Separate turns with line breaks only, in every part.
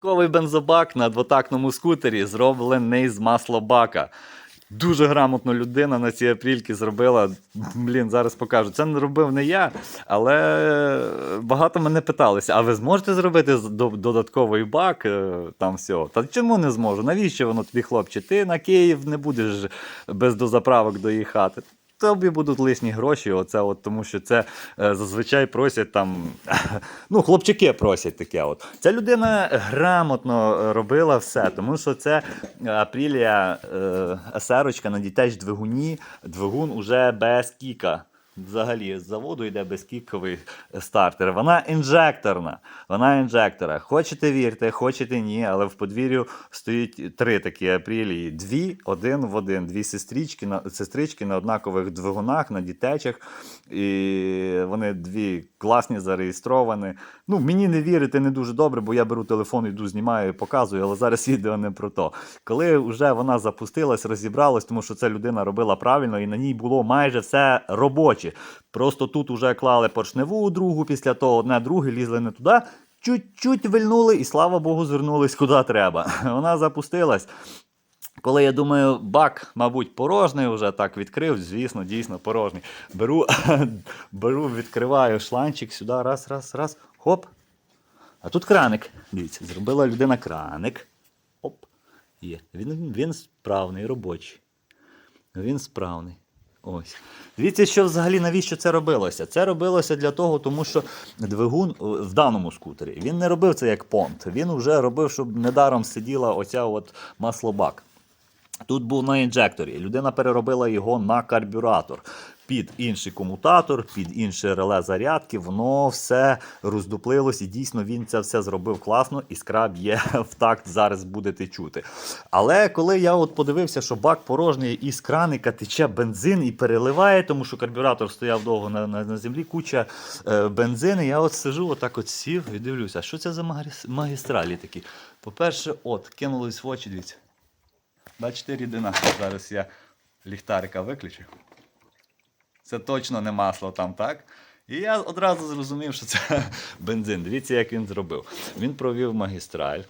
Ковий бензобак на двотактному скутері зроблений з маслобака. Дуже грамотно людина на ці апрільки зробила. Блін, зараз покажу. Це не робив не я, але багато мене питалися: а ви зможете зробити до- додатковий бак е, там всього? Та чому не зможу? Навіщо воно тобі, хлопче? Ти на Київ не будеш без дозаправок доїхати. Тобі будуть лисні гроші, оце от, тому що це е, зазвичай просять там. Ну, хлопчики просять таке. От. Ця людина грамотно робила все, тому що це апрілія е, есерочка на дітей двигуні, двигун уже без кіка. Взагалі, з заводу йде безкіковий стартер. Вона інжекторна. Вона інжектора. Хочете вірте, хочете ні, але в подвір'ю стоїть три такі апрілії. Дві, один в один. Дві сестрички на сестрички на однакових двигунах, на дітечих. І вони дві класні, зареєстровані. Ну, мені не вірити не дуже добре, бо я беру телефон, йду, знімаю і показую, але зараз відео не про то. Коли вже вона запустилась, розібралась, тому що ця людина робила правильно, і на ній було майже все робоче. Просто тут вже клали поршневу другу, після того одне друге, лізли не туди. Чуть-чуть вильнули, і слава Богу, звернулись куди треба. Вона запустилась. Коли я думаю, бак, мабуть, порожній вже так відкрив, звісно, дійсно порожній. Беру, беру, відкриваю шланчик сюди, раз, раз, раз, хоп. А тут краник. Дивіться, зробила людина краник. Оп. Є. Він, він справний, робочий. Він справний. Ось. Дивіться, що взагалі навіщо це робилося? Це робилося для того, тому що двигун е, в даному скутері він не робив це як понт. Він вже робив, щоб недаром сиділа оця от маслобак. Тут був на інжекторі. Людина переробила його на карбюратор. Під інший комутатор, під інше реле зарядки, воно все роздуплилось, і дійсно він це все зробив класно, і скраб є в такт, зараз будете чути. Але коли я от подивився, що бак порожній і з краника тече бензин і переливає, тому що карбюратор стояв довго на, на, на землі, куча е, бензину, я от сижу, отак от сів і дивлюся, що це за магістралі такі. По-перше, от, кинулись в очі, дивіться. Бачите, рідина. Зараз я ліхтарика виключу. Це точно не масло там, так? І я одразу зрозумів, що це бензин. Дивіться, як він зробив. Він провів магістраль.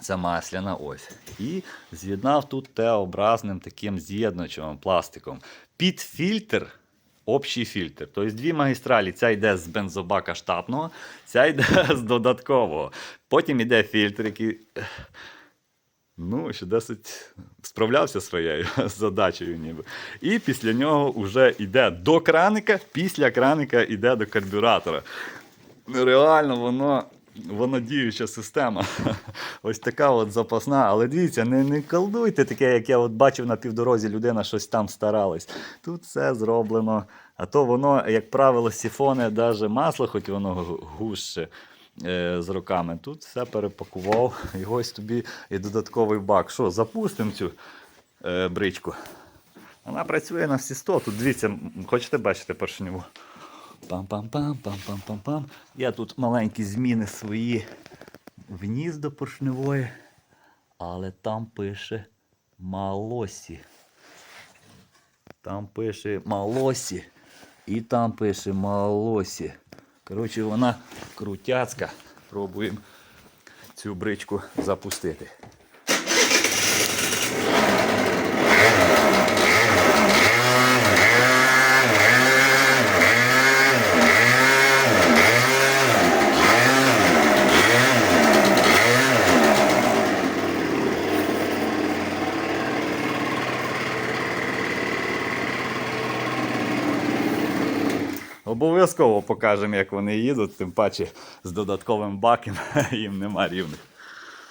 Це масляна ось. І з'єднав тут Т-образним таким з'єднувачем пластиком. Під фільтр. Общий фільтр. Тобто дві магістралі. Ця йде з бензобака штатного, ця йде з додаткового. Потім йде фільтр, який Ну, ще досить справлявся своєю задачею, ніби. І після нього вже йде до краника, після краника йде до карбюратора. Реально, воно, воно діюча система. Ось така от запасна. Але дивіться, не, не колдуйте таке, як я от бачив на півдорозі, людина щось там старалась. Тут все зроблено. А то воно, як правило, сіфони, навіть масло, хоч воно гуще з роками. Тут все перепакував. І ось тобі і додатковий бак. Що, запустимо цю е, бричку. Вона працює на всі 100. Тут дивіться, хочете бачити поршневу? Пам-пам-пам, пам-пам-пам-пам. Я тут маленькі зміни свої вніс до поршневої, але там пише Малосі. Там пише Малосі. І там пише Малосі. Коротше, вона крутяцька. Пробуємо цю бричку запустити. Обов'язково покажемо, як вони їдуть, тим паче з додатковим баком їм нема рівних.